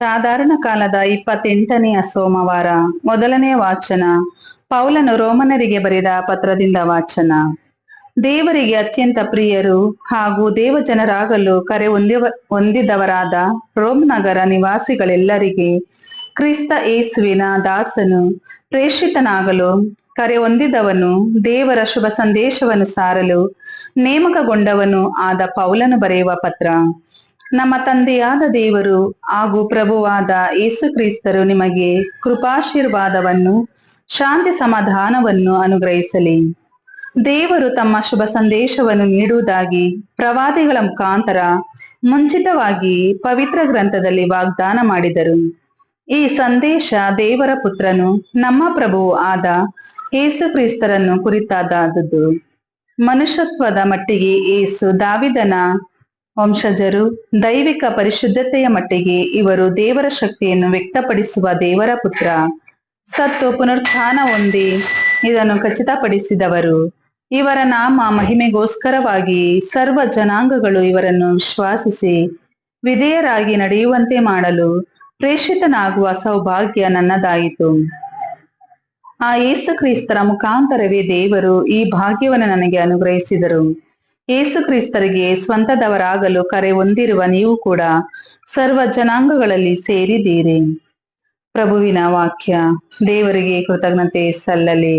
ಸಾಧಾರಣ ಕಾಲದ ಇಪ್ಪತ್ತೆಂಟನೆಯ ಸೋಮವಾರ ಮೊದಲನೇ ವಾಚನ. ಪೌಲನು ರೋಮನರಿಗೆ ಬರೆದ ಪತ್ರದಿಂದ ವಾಚನ. ದೇವರಿಗೆ ಅತ್ಯಂತ ಪ್ರಿಯರು ಹಾಗೂ ದೇವಜನರಾಗಲು ಕರೆ ಹೊಂದಿವ, ಹೊಂದಿದವರಾದ ರೋಮ್ ನಗರ ನಿವಾಸಿಗಳೆಲ್ಲರಿಗೆ ಕ್ರಿಸ್ತ ಯೇಸುವಿನ ದಾಸನು, ಪ್ರೇಷಿತನಾಗಲು ಕರೆ ಹೊಂದಿದವನು, ದೇವರ ಶುಭ ಸಂದೇಶವನ್ನು ಸಾರಲು ನೇಮಕಗೊಂಡವನು ಆದ ಪೌಲನು ಬರೆಯುವ ಪತ್ರ. ನಮ್ಮ ತಂದೆಯಾದ ದೇವರು ಹಾಗೂ ಪ್ರಭುವಾದ ಯೇಸುಕ್ರಿಸ್ತರು ನಿಮಗೆ ಕೃಪಾಶೀರ್ವಾದವನ್ನು, ಶಾಂತಿ ಸಮಾಧಾನವನ್ನು ಅನುಗ್ರಹಿಸಲಿ. ದೇವರು ತಮ್ಮ ಶುಭ ಸಂದೇಶವನ್ನು ನೀಡುವುದಾಗಿ ಪ್ರವಾದಿಗಳ ಮುಖಾಂತರ ಮುಂಚಿತವಾಗಿ ಪವಿತ್ರ ಗ್ರಂಥದಲ್ಲಿ ವಾಗ್ದಾನ ಮಾಡಿದರು. ಈ ಸಂದೇಶ ದೇವರ ಪುತ್ರನು, ನಮ್ಮ ಪ್ರಭು ಆದ ಏಸು ಕ್ರಿಸ್ತರನ್ನು ಕುರಿತಾದದ್ದು. ಮನುಷ್ಯತ್ವದ ಮಟ್ಟಿಗೆ ಏಸು ದಾವಿದನ ವಂಶಜರು, ದೈವಿಕ ಪರಿಶುದ್ಧತೆಯ ಮಟ್ಟಿಗೆ ಇವರು ದೇವರ ಶಕ್ತಿಯನ್ನು ವ್ಯಕ್ತಪಡಿಸುವ ದೇವರ ಪುತ್ರ. ಸತ್ತು ಪುನರುತ್ಥಾನ ಹೊಂದಿ ಇದನ್ನು ಖಚಿತಪಡಿಸಿದವರು. ಇವರ ನಾಮ ಮಹಿಮೆಗೋಸ್ಕರವಾಗಿ ಸರ್ವ ಜನಾಂಗಗಳು ಇವರನ್ನು ವಿಶ್ವಾಸಿಸಿ ವಿಧೇಯರಾಗಿ ನಡೆಯುವಂತೆ ಮಾಡಲು ಪ್ರೇಷಿತನಾಗುವ ಸೌಭಾಗ್ಯ ನನ್ನದಾಯಿತು. ಆ ಯೇಸು ಕ್ರಿಸ್ತರ ಮುಖಾಂತರವೇ ದೇವರು ಈ ಭಾಗ್ಯವನ್ನು ನನಗೆ ಅನುಗ್ರಹಿಸಿದರು. ಯೇಸು ಕ್ರಿಸ್ತರಿಗೆ ಸ್ವಂತದವರಾಗಲು ಕರೆ ಹೊಂದಿರುವ ನೀವು ಕೂಡ ಸರ್ವ ಜನಾಂಗಗಳಲ್ಲಿ ಸೇರಿದ್ದೀರಿ. ಪ್ರಭುವಿನ ವಾಕ್ಯ, ದೇವರಿಗೆ ಕೃತಜ್ಞತೆ ಸಲ್ಲಲಿ.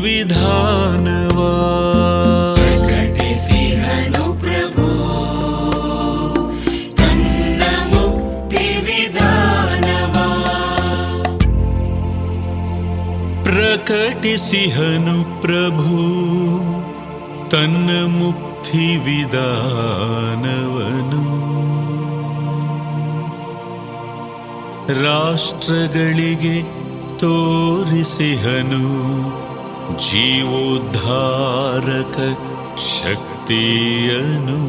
ಮುಕ್ತಿ ವಿಧಾನವಾ ಪ್ರಕಟಿಸಿಹನು ಪ್ರಭು ತನ್ನ ಮುಕ್ತಿ ವಿಧಾನವಾ ಜೀವೋದ್ಧಾರಕ ಶಕ್ತಿಯನು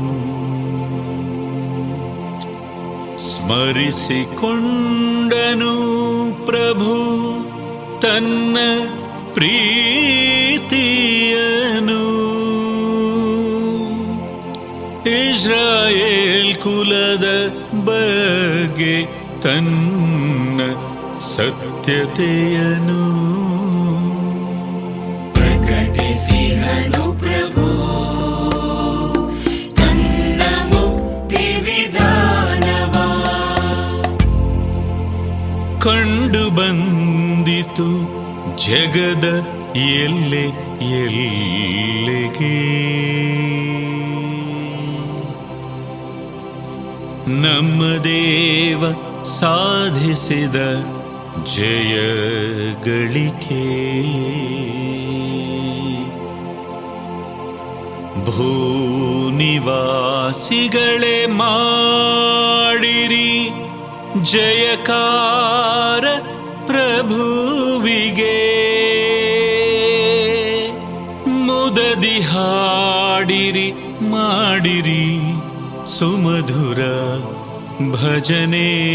ಸ್ಮರಿಸಿಕೊಂಡನು ಪ್ರಭು ತನ್ನ ಪ್ರೀತಿಯನು. ಇಸ್ರಾಯೇಲ್ ಕುಲದ ಬಗ್ಗೆ ತನ್ನ ಸತ್ಯತೆಯನು ಕಂಡು ಬಂದಿತು ಜಗದ ಎಲ್ಲೆ ಎಲ್ಲೆಗೆ ನಮ್ಮ ದೇವ ಸಾಧಿಸಿದ ಜಯಗಳಿಕೆ. ಭೂನಿವಾಸಿಗಳೇ ಮಾಡಿರಿ ಜಯಕಾರ ಪ್ರಭುವಿಗೆ. ಮುದದಿ ಹಾಡಿರಿ ಮಾಡಿರಿ ಸುಮಧುರ ಭಜನೆ.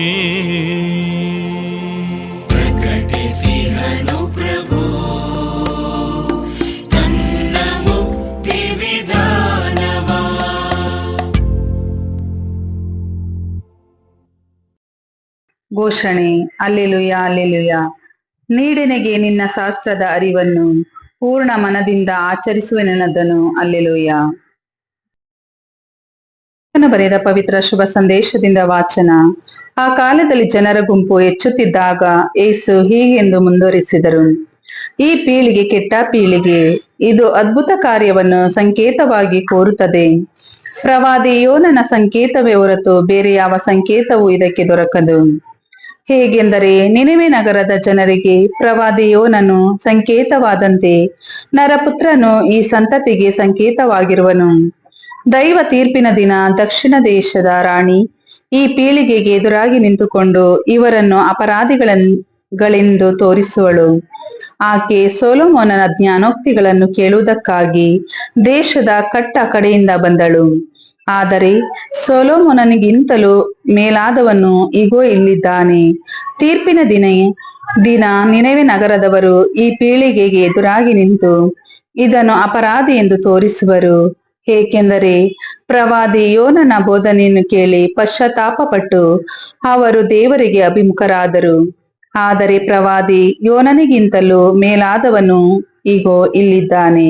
ಘೋಷಣೆ ಅಲ್ಲೆಲುಯ ಅಲ್ಲೆಲುಯ ನೀಡೆನೆಗೆ ನಿನ್ನ ಶಾಸ್ತ್ರದ ಅರಿವನ್ನು ಪೂರ್ಣ ಮನದಿಂದ ಆಚರಿಸುವೆನೆನದನು ಅಲ್ಲೆಲುಯ ಬರೆದ ಪವಿತ್ರ ಶುಭ ಸಂದೇಶದಿಂದ ವಾಚನ. ಆ ಕಾಲದಲ್ಲಿ ಜನರ ಗುಂಪು ಹೆಚ್ಚುತ್ತಿದ್ದಾಗ ಏಸು ಹೀಗೆಂದು ಮುಂದುವರಿಸಿದರು. ಈ ಪೀಳಿಗೆ ಕೆಟ್ಟ ಪೀಳಿಗೆ, ಇದು ಅದ್ಭುತ ಕಾರ್ಯವನ್ನು ಸಂಕೇತವಾಗಿ ಕೋರುತ್ತದೆ. ಪ್ರವಾದಿ ಯೋನನ ಸಂಕೇತವೇ ಹೊರತು ಬೇರೆ ಯಾವ ಸಂಕೇತವೂ ಇದಕ್ಕೆ ದೊರಕದು. ಹೇಗೆಂದರೆ ನಿನವೆ ನಗರದ ಜನರಿಗೆ ಪ್ರವಾದಿ ಯೋನನು ಸಂಕೇತವಾದಂತೆ, ನರಪುತ್ರನು ಈ ಸಂತತಿಗೆ ಸಂಕೇತವಾಗಿರುವನು. ದೈವ ತೀರ್ಪಿನ ದಿನ ದಕ್ಷಿಣ ದೇಶದ ರಾಣಿ ಈ ಪೀಳಿಗೆಗೆ ಎದುರಾಗಿ ನಿಂತುಕೊಂಡು ಇವರನ್ನು ಅಪರಾಧಿಗಳೆಂದು ತೋರಿಸುವಳು. ಆಕೆ ಸೋಲೋಮೋನನ ಜ್ಞಾನೋಕ್ತಿಗಳನ್ನು ಕೇಳುವುದಕ್ಕಾಗಿ ದೇಶದ ಕಟ್ಟ ಕಡೆಯಿಂದ ಬಂದಳು. ಆದರೆ ಸೊಲೋಮೊನನಿಗಿಂತಲೂ ಮೇಲಾದವನು ಈಗೋ ಇಲ್ಲಿದ್ದಾನೆ. ತೀರ್ಪಿನ ದಿನ ದಿನ ನಿನವೆ ನಗರದವರು ಈ ಪೀಳಿಗೆಗೆ ಎದುರಾಗಿ ನಿಂತು ಇದನ್ನು ಅಪರಾಧಿ ಎಂದು ತೋರಿಸುವರು. ಏಕೆಂದರೆ ಪ್ರವಾದಿ ಯೋನನ ಬೋಧನೆಯನ್ನು ಕೇಳಿ ಪಶ್ಚಾತ್ತಾಪಪಟ್ಟು ಅವರು ದೇವರಿಗೆ ಅಭಿಮುಖರಾದರು. ಆದರೆ ಪ್ರವಾದಿ ಯೋನನಿಗಿಂತಲೂ ಮೇಲಾದವನು ಈಗೋ ಇಲ್ಲಿದ್ದಾನೆ.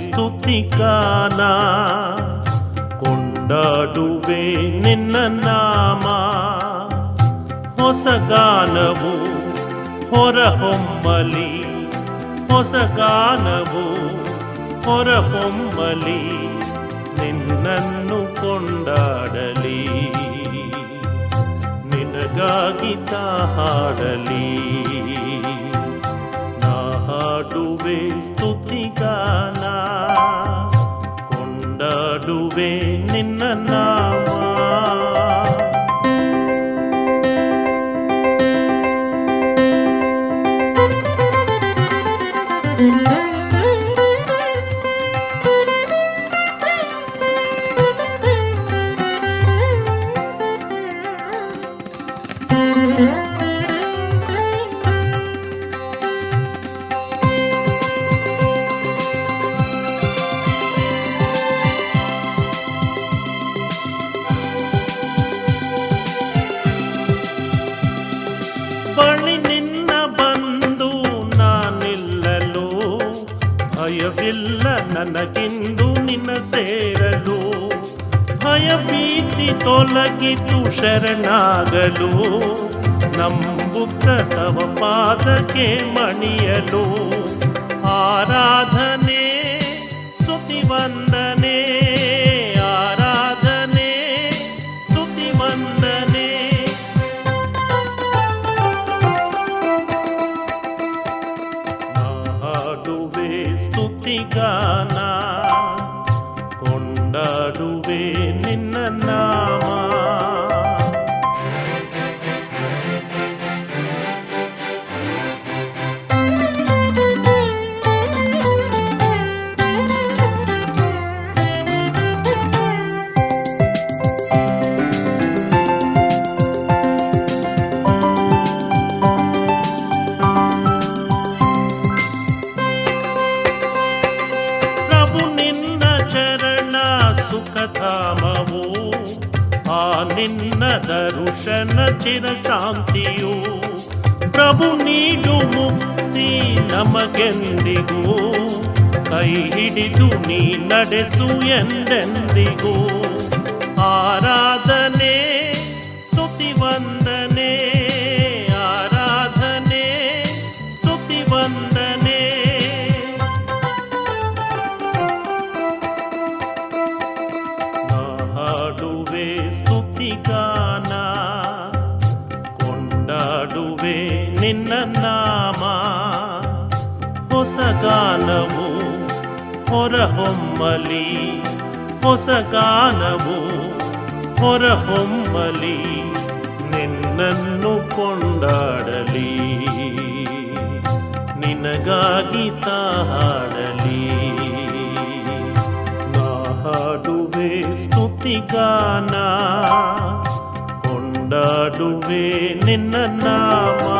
ಸ್ತುತಿಗಾನ ಕೊಂಡಾಡುವೆ ನಿನ್ನ ನಾಮ. ಹೊಸ ಗಾನವು ಹೊರಹೊಮ್ಮಲಿ. ಹೊಸ ಗಾನವು ಹೊರಹೊಮ್ಮಲಿ. ನಿನ್ನನ್ನು ಕೊಂಡಾಡಲಿ. ನಿನಗಾಗಿ ಹಾಡಲಿ ಹಾಡುವೆ ಸ್ತುತಿಗಾನ ಕೊಂಡಾಡುವೆ ನಿನ್ನ ನಾಮ ಭಯವಿಲ್ಲ ನನಗಿಂದು ನಿನ್ನ ಸೇರಲು. ಭಯ ಭೀತಿ ತೊಲಗಿತು ಶರಣಾಗಲು. ನಂಬುತ್ತ ತವ ಪಾದಕ್ಕೆ ಮಣಿಯಲು. ಆರಾಧನೆ ಸ್ತುತಿ ಸ್ತುತಿಗಾನ ಕೊಂಡಾಡುವೆ ನಿನ್ನ ನಾಮ ಚಿರ ಶಾಂತಿಯು ಪ್ರಭು ನೀಡು ಮುಕ್ತಿ ನಮಗೆಂದಿಗೂ. ಕೈ ಹಿಡಿದು ನೀ ನಡೆಸು ಎಂದೆಂದಿಗೂ. ಆರಾಧನೆ ಸ್ತುತಿ ಹೊರಹೊಮ್ಮಲಿ ಹೊಸ ಗಾನವು ಹೊರಹೊಮ್ಮಲಿ ನಿನ್ನನ್ನು ಕೊಂಡಾಡಲಿ ನಿನಗಾಗಿ ತಾಡಲಿ ನಾ ಹಾಡುವೆ ಸ್ತುತಿಗಾನ ಕೊಂಡಾಡುವೆ ನಿನ್ನ ನಾಮ.